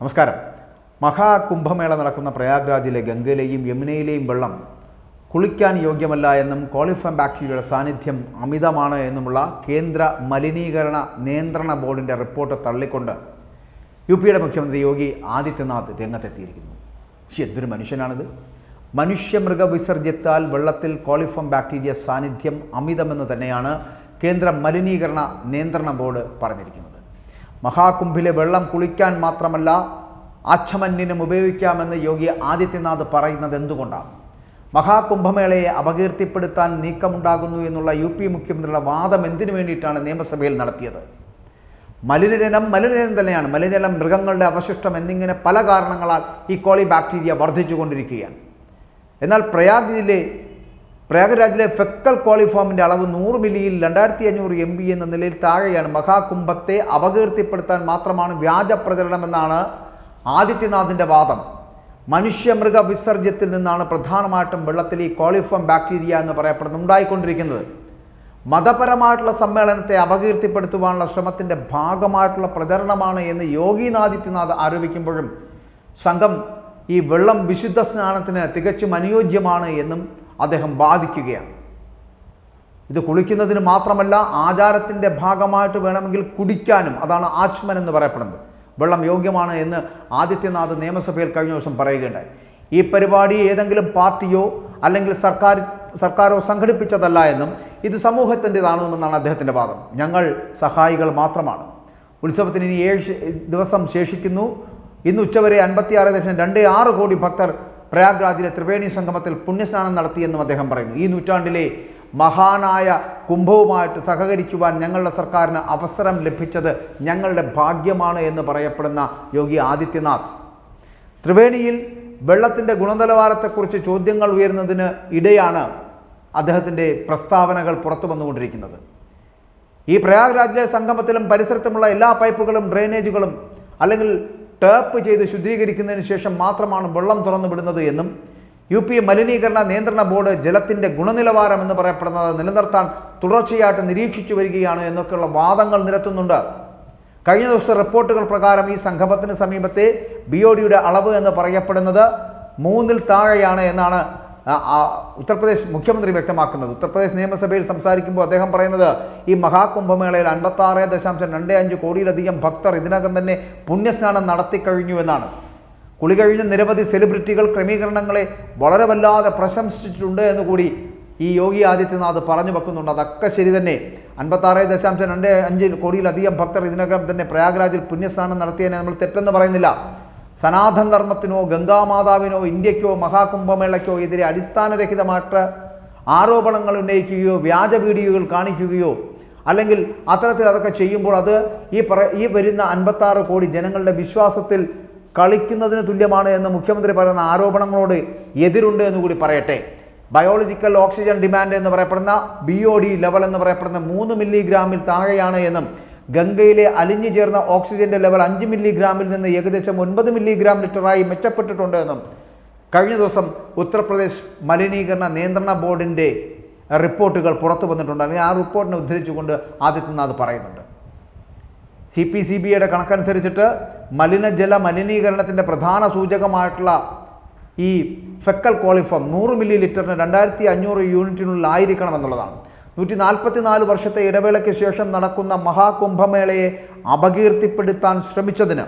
നമസ്കാരം. മഹാകുംഭമേള നടക്കുന്ന പ്രയാഗ്രാജിലെ ഗംഗയിലെയും യമുനയിലെയും വെള്ളം കുളിക്കാൻ യോഗ്യമല്ല എന്നും കോളിഫം ബാക്ടീരിയയുടെ സാന്നിധ്യം അമിതമാണ് എന്നുമുള്ള കേന്ദ്ര മലിനീകരണ നിയന്ത്രണ ബോർഡിന്റെ റിപ്പോർട്ട് തള്ളിക്കൊണ്ട് യു പിയുടെ മുഖ്യമന്ത്രി യോഗി ആദിത്യനാഥ് രംഗത്തെത്തിയിരിക്കുന്നു. പക്ഷേ എന്തൊരു മനുഷ്യനാണിത്? മനുഷ്യമൃഗ വിസർജ്യത്താൽ വെള്ളത്തിൽ കോളിഫം ബാക്ടീരിയ സാന്നിധ്യം അമിതമെന്ന് തന്നെയാണ് കേന്ദ്ര മലിനീകരണ നിയന്ത്രണ ബോർഡ് പറഞ്ഞിരിക്കുന്നത്. മഹാകുംഭിലെ വെള്ളം കുളിക്കാൻ മാത്രമല്ല ആച്ഛമന്യനും ഉപയോഗിക്കാമെന്ന് യോഗി ആദിത്യനാഥ് പറയുന്നത് എന്തുകൊണ്ടാണ്? മഹാകുംഭമേളയെ അപകീർത്തിപ്പെടുത്താൻ നീക്കമുണ്ടാകുന്നു എന്നുള്ള യു പി മുഖ്യമന്ത്രിയുടെ വാദം എന്തിനു വേണ്ടിയിട്ടാണ് നിയമസഭയിൽ നടത്തിയത്? മലിനജലം മലിനജലം തന്നെയാണ്. മലിനജലം മൃഗങ്ങളുടെ അവശിഷ്ടം എന്നിങ്ങനെ പല കാരണങ്ങളാൽ ഈ കോളി ബാക്ടീരിയ വർദ്ധിച്ചുകൊണ്ടിരിക്കുകയാണ്. എന്നാൽ പ്രയാഗ് ജില്ലയിലെ പ്രയാഗ്രാജിലെ ഫെക്കൽ കോളിഫോമിന്റെ അളവ് നൂറ് മില്ലിയിൽ രണ്ടായിരത്തി അഞ്ഞൂറ് എം ബി എന്ന നിലയിൽ താഴെയാണ്. മഹാകുംഭത്തെ അപകീർത്തിപ്പെടുത്താൻ മാത്രമാണ് വ്യാജ പ്രചരണമെന്നാണ് ആദിത്യനാഥിന്റെ വാദം. മനുഷ്യമൃഗ വിസർജ്യത്തിൽ നിന്നാണ് പ്രധാനമായിട്ടും വെള്ളത്തിൽ ഈ കോളിഫോം ബാക്ടീരിയ എന്ന് പറയപ്പെടുന്നത് ഉണ്ടായിക്കൊണ്ടിരിക്കുന്നത്. മതപരമായിട്ടുള്ള സമ്മേളനത്തെ അപകീർത്തിപ്പെടുത്തുവാനുള്ള ശ്രമത്തിന്റെ ഭാഗമായിട്ടുള്ള പ്രചരണമാണ് എന്ന് യോഗീനാദിത്യനാഥ് ആരോപിക്കുമ്പോഴും സംഘം ഈ വെള്ളം വിശുദ്ധ സ്നാനത്തിന് തികച്ചും അനുയോജ്യമാണ് എന്നും അദ്ദേഹം വാദിക്കുകയാണ്. ഇത് കുളിക്കുന്നതിന് മാത്രമല്ല ആചാരത്തിന്റെ ഭാഗമായിട്ട് വേണമെങ്കിൽ കുടിക്കാനും അതാണ് ആച്മൻ എന്ന് പറയപ്പെടുന്നത്. വെള്ളം യോഗ്യമാണ് എന്ന് ആദിത്യനാഥ് നിയമസഭയിൽ കഴിഞ്ഞ ദിവസം പറയുകയുണ്ടായി. ഈ പരിപാടി ഏതെങ്കിലും പാർട്ടിയോ അല്ലെങ്കിൽ സർക്കാർ സർക്കാരോ സംഘടിപ്പിച്ചതല്ല എന്നും ഇത് സമൂഹത്തിന്റെതാണെന്നാണ് അദ്ദേഹത്തിന്റെ വാദം. ഞങ്ങൾ സഹായികൾ മാത്രമാണ്. ഉത്സവത്തിന് ഇനി ഏഴ് ദിവസം ശേഷിക്കുന്നു. ഇന്ന് ഉച്ചവരെ അൻപത്തിയാറ് ദശം രണ്ട് ആറ് കോടി ഭക്തർ പ്രയാഗ്രാജിലെ ത്രിവേണി സംഗമത്തിൽ പുണ്യസ്നാനം നടത്തിയെന്നും അദ്ദേഹം പറയുന്നു. ഈ നൂറ്റാണ്ടിലെ മഹാനായ കുംഭവുമായിട്ട് സഹകരിക്കുവാൻ ഞങ്ങളുടെ സർക്കാരിന് അവസരം ലഭിച്ചത് ഞങ്ങളുടെ ഭാഗ്യമാണ് എന്ന് പറയപ്പെടുന്ന യോഗി ആദിത്യനാഥ്. ത്രിവേണിയിൽ വെള്ളത്തിന്റെ ഗുണനിലവാരത്തെക്കുറിച്ച് ചോദ്യങ്ങൾ ഉയരുന്നതിന് ഇടയാണ് അദ്ദേഹത്തിന്റെ പ്രസ്താവനകൾ പുറത്തു വന്നുകൊണ്ടിരിക്കുന്നത്. ഈ പ്രയാഗ്രാജിലെ സംഗമത്തിലും പരിസരത്തുമുള്ള എല്ലാ പൈപ്പുകളും ഡ്രെയിനേജുകളും അല്ലെങ്കിൽ ടേപ്പ് ചെയ്ത് ശുദ്ധീകരിക്കുന്നതിന് ശേഷം മാത്രമാണ് വെള്ളം തുറന്നു വിടുന്നത് എന്നും യു പി മലിനീകരണ നിയന്ത്രണ ബോർഡ് ജലത്തിന്റെ ഗുണനിലവാരം എന്ന് പറയപ്പെടുന്നത് നിലനിർത്താൻ തുടർച്ചയായിട്ട് നിരീക്ഷിച്ചു വരികയാണ് എന്നൊക്കെയുള്ള വാദങ്ങൾ നിരത്തുന്നുണ്ട്. കഴിഞ്ഞ ദിവസത്തെ റിപ്പോർട്ടുകൾ പ്രകാരം ഈ സംഗമത്തിന് സമീപത്തെ ബി ഒ ഡിയുടെ അളവ് എന്ന് പറയപ്പെടുന്നത് മൂന്നിൽ താഴെയാണ് എന്നാണ് ഉത്തർപ്രദേശ് മുഖ്യമന്ത്രി വ്യക്തമാക്കുന്നത്. ഉത്തർപ്രദേശ് നിയമസഭയിൽ സംസാരിക്കുമ്പോൾ അദ്ദേഹം പറയുന്നത് ഈ മഹാകുംഭമേളയിൽ അൻപത്താറ് ദശാംശം രണ്ട് അഞ്ച് കോടിയിലധികം ഭക്തർ ഇതിനകം തന്നെ പുണ്യസ്നാനം നടത്തി കഴിഞ്ഞു എന്നാണ്. കുളി കഴിഞ്ഞ നിരവധി സെലിബ്രിറ്റികൾ ക്രമീകരണങ്ങളെ വളരെ വല്ലാതെ പ്രശംസിച്ചിട്ടുണ്ട് എന്ന് കൂടി ഈ യോഗി ആദിത്യനാഥ് പറഞ്ഞു വെക്കുന്നുണ്ട്. അതൊക്കെ ശരി തന്നെ. അൻപത്താറ് ദശാംശം രണ്ട് അഞ്ച് കോടിയിലധികം ഭക്തർ ഇതിനകം തന്നെ പ്രയാഗ്രാജിൽ പുണ്യസ്നാനം നടത്തിയതിനെ നമ്മൾ തെറ്റെന്ന് പറയുന്നില്ല. സനാതൻ ധർമ്മത്തിനോ ഗംഗാമാതാവിനോ ഇന്ത്യക്കോ മഹാകുംഭമേളയ്ക്കോ എതിരെ അടിസ്ഥാനരഹിതമായിട്ട് ആരോപണങ്ങൾ ഉന്നയിക്കുകയോ വ്യാജ വീഡിയോകൾ കാണിക്കുകയോ അല്ലെങ്കിൽ അത്തരത്തിൽ അതൊക്കെ ചെയ്യുമ്പോൾ അത് ഈ പറ ഈ വരുന്ന അൻപത്താറ് കോടി ജനങ്ങളുടെ വിശ്വാസത്തിൽ കളിക്കുന്നതിന് തുല്യമാണ് എന്ന് മുഖ്യമന്ത്രി പറയുന്ന ആരോപണങ്ങളോട് എതിരുണ്ട് എന്ന് കൂടി പറയട്ടെ. ബയോളജിക്കൽ ഓക്സിജൻ ഡിമാൻഡ് എന്ന് പറയപ്പെടുന്ന ബി ഒ ഡി ലെവൽ എന്ന് പറയപ്പെടുന്ന മൂന്ന് മില്ലിഗ്രാമിൽ താഴെയാണ് എന്നും ഗംഗയിലെ അലിഞ്ഞു ചേർന്ന ഓക്സിജന്റെ ലെവൽ അഞ്ച് മില്ലിഗ്രാമിൽ നിന്ന് ഏകദേശം ഒൻപത് മില്ലിഗ്രാം ലിറ്ററായി മെച്ചപ്പെട്ടിട്ടുണ്ട് എന്നും കഴിഞ്ഞ ദിവസം ഉത്തർപ്രദേശ് മലിനീകരണ നിയന്ത്രണ ബോർഡിന്റെ റിപ്പോർട്ടുകൾ പുറത്തു വന്നിട്ടുണ്ട്. അല്ലെങ്കിൽ ആ റിപ്പോർട്ടിനെ ഉദ്ധരിച്ചുകൊണ്ട് ആദിത്യനാഥ് പറയുന്നുണ്ട്. സി പി സി ബിയുടെ കണക്കനുസരിച്ചിട്ട് മലിനജല മലിനീകരണത്തിന്റെ പ്രധാന സൂചകമായിട്ടുള്ള ഈ ഫെക്കൽ കോളിഫം നൂറ് മില്ലി ലിറ്ററിന് രണ്ടായിരത്തി അഞ്ഞൂറ് യൂണിറ്റിനുള്ളിൽ ആയിരിക്കണം എന്നുള്ളതാണ്. നൂറ്റി നാൽപ്പത്തി നാല് വർഷത്തെ ഇടവേളയ്ക്ക് ശേഷം നടക്കുന്ന മഹാകുംഭമേളയെ അപകീർത്തിപ്പെടുത്താൻ ശ്രമിച്ചതിന്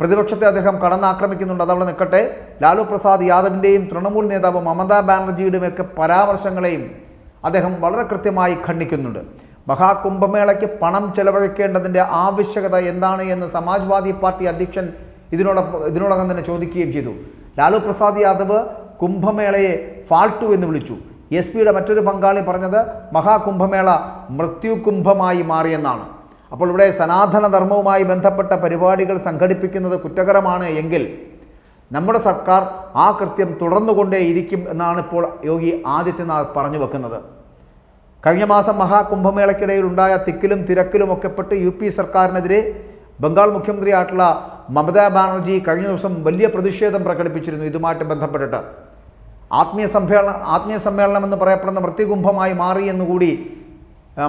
പ്രതിപക്ഷത്തെ അദ്ദേഹം കടന്നാക്രമിക്കുന്നുണ്ട്. അതവിടെ നിൽക്കട്ടെ. ലാലു പ്രസാദ് യാദവിന്റെയും തൃണമൂൽ നേതാവ് മമതാ ബാനർജിയുടെയുമൊക്കെ പരാമർശങ്ങളെയും അദ്ദേഹം വളരെ കൃത്യമായി ഖണ്ഡിക്കുന്നുണ്ട്. മഹാകുംഭമേളയ്ക്ക് പണം ചെലവഴിക്കേണ്ടതിന്റെ ആവശ്യകത എന്താണ് എന്ന് സമാജ്വാദി പാർട്ടി അധ്യക്ഷൻ ഇതിനോടൊപ്പം ഇതിനോടകം തന്നെ ചോദിക്കുകയും ചെയ്തു. ലാലു പ്രസാദ് യാദവ് കുംഭമേളയെ ഫാൾട്ടു എന്ന് വിളിച്ചു. എസ് പിയുടെ മറ്റൊരു പങ്കാളി പറഞ്ഞത് മഹാകുംഭമേള മൃത്യുകുംഭമായി മാറിയെന്നാണ്. അപ്പോൾ ഇവിടെ സനാതനധർമ്മവുമായി ബന്ധപ്പെട്ട പരിപാടികൾ സംഘടിപ്പിക്കുന്നത് കുറ്റകരമാണ് എങ്കിൽ നമ്മുടെ സർക്കാർ ആ കൃത്യം തുടർന്നുകൊണ്ടേയിരിക്കും എന്നാണ് ഇപ്പോൾ യോഗി ആദിത്യനാഥ് പറഞ്ഞു വെക്കുന്നത്. കഴിഞ്ഞ മാസം മഹാകുംഭമേളയ്ക്കിടയിൽ ഉണ്ടായ തിക്കിലും തിരക്കിലും ഒക്കെ പെട്ട് യു പി സർക്കാരിനെതിരെ ബംഗാൾ മുഖ്യമന്ത്രിയായിട്ടുള്ള മമതാ ബാനർജി കഴിഞ്ഞ ദിവസം വലിയ പ്രതിഷേധം പ്രകടിപ്പിച്ചിരുന്നു. ഇതുമായിട്ട് ബന്ധപ്പെട്ടിട്ട് ആത്മീയ സമ്മേളനം ആത്മീയ സമ്മേളനം എന്ന് പറയപ്പെടുന്ന വൃത്തികുംഭമായി മാറി എന്നുകൂടി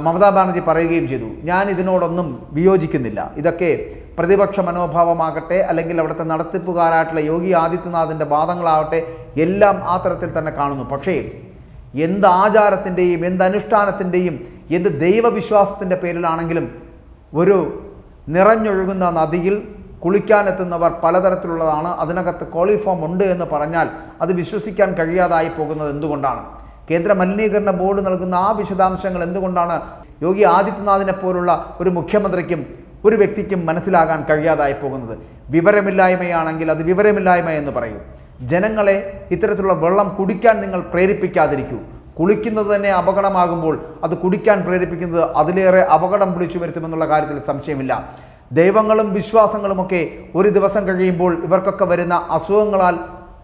മമതാ ബാനർജി പറയുകയും ചെയ്തു. ഞാൻ ഇതിനോടൊന്നും വിയോജിക്കുന്നില്ല. ഇതൊക്കെ പ്രതിപക്ഷ മനോഭാവമാകട്ടെ അല്ലെങ്കിൽ അവിടുത്തെ നടത്തിപ്പുകാരായിട്ടുള്ള യോഗി ആദിത്യനാഥിന്റെ വാദങ്ങളാവട്ടെ എല്ലാം ആ തരത്തിൽ തന്നെ കാണുന്നു. പക്ഷേ എന്ത് ആചാരത്തിന്റെയും എന്ത് അനുഷ്ഠാനത്തിന്റെയും എന്ത് ദൈവവിശ്വാസത്തിന്റെ പേരിലാണെങ്കിലും ഒരു നിറഞ്ഞൊഴുകുന്ന നദിയിൽ കുളിക്കാനെത്തുന്നവർ പലതരത്തിലുള്ളതാണ്. അതിനകത്ത് കോളിഫോം ഉണ്ട് എന്ന് പറഞ്ഞാൽ അത് വിശ്വസിക്കാൻ കഴിയാതായി പോകുന്നത് എന്തുകൊണ്ടാണ്? കേന്ദ്ര മലിനീകരണ ബോർഡ് നൽകുന്ന ആ വിശദാംശങ്ങൾ എന്തുകൊണ്ടാണ്? യോഗി ആദിത്യനാഥിനെ പോലുള്ള ഒരു മുഖ്യമന്ത്രിക്കും ഒരു വ്യക്തിക്കും മനസ്സിലാകാൻ കഴിയാതായി പോകുന്നത്? വിവരമില്ലായ്മയാണെങ്കിൽ അത് വിവരമില്ലായ്മ എന്ന് പറയും. ജനങ്ങളെ ഇത്തരത്തിലുള്ള വെള്ളം കുടിക്കാൻ നിങ്ങൾ പ്രേരിപ്പിക്കാതിരിക്കൂ. കുളിക്കുന്നത് തന്നെ അപകടമാകുമ്പോൾ അത് കുടിക്കാൻ പ്രേരിപ്പിക്കുന്നത് അതിലേറെ അപകടം വിളിച്ചു വരുത്തുമെന്നുള്ള കാര്യത്തിൽ സംശയമില്ല. ദൈവങ്ങളും വിശ്വാസങ്ങളുമൊക്കെ ഒരു ദിവസം കഴിയുമ്പോൾ ഇവർക്കൊക്കെ വരുന്ന അസുഖങ്ങളാൽ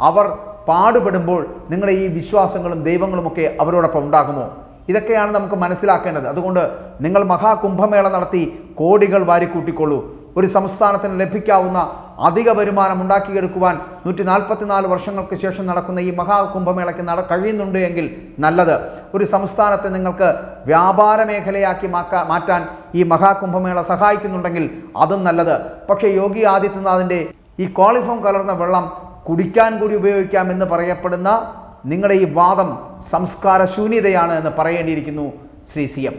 അവർ പാടുപെടുമ്പോൾ നിങ്ങളുടെ ഈ വിശ്വാസങ്ങളും ദൈവങ്ങളുമൊക്കെ അവരോടൊപ്പം ഉണ്ടാകുമോ? ഇതൊക്കെയാണ് നമുക്ക് മനസ്സിലാക്കേണ്ടത്. അതുകൊണ്ട് നിങ്ങൾ മഹാകുംഭമേള നടത്തി കോടികൾ വാരിക്കൂട്ടിക്കൊള്ളൂ ഒരു സംസ്ഥാനത്തിന് ലഭിക്കാവുന്ന അധിക വരുമാനം ഉണ്ടാക്കിയെടുക്കുവാൻ നൂറ്റി നാൽപ്പത്തിനാല് വർഷങ്ങൾക്ക് ശേഷം നടക്കുന്ന ഈ മഹാകുംഭമേളയ്ക്ക് നട കഴിയുന്നുണ്ട് എങ്കിൽ നല്ലത്. ഒരു സംസ്ഥാനത്തെ നിങ്ങൾക്ക് വ്യാപാര മേഖലയാക്കി മാറ്റാൻ ഈ മഹാകുംഭമേള സഹായിക്കുന്നുണ്ടെങ്കിൽ അതും നല്ലത്. പക്ഷേ യോഗി ആദിത്യനാഥിന്റെ ഈ കോളിഫോം കലർന്ന വെള്ളം കുടിക്കാൻ കൂടി ഉപയോഗിക്കാം എന്ന് പറയപ്പെടുന്ന നിങ്ങളുടെ ഈ വാദം സംസ്കാര ശൂന്യതയാണ് എന്ന് പറയേണ്ടിയിരിക്കുന്നു ശ്രീ സി എം.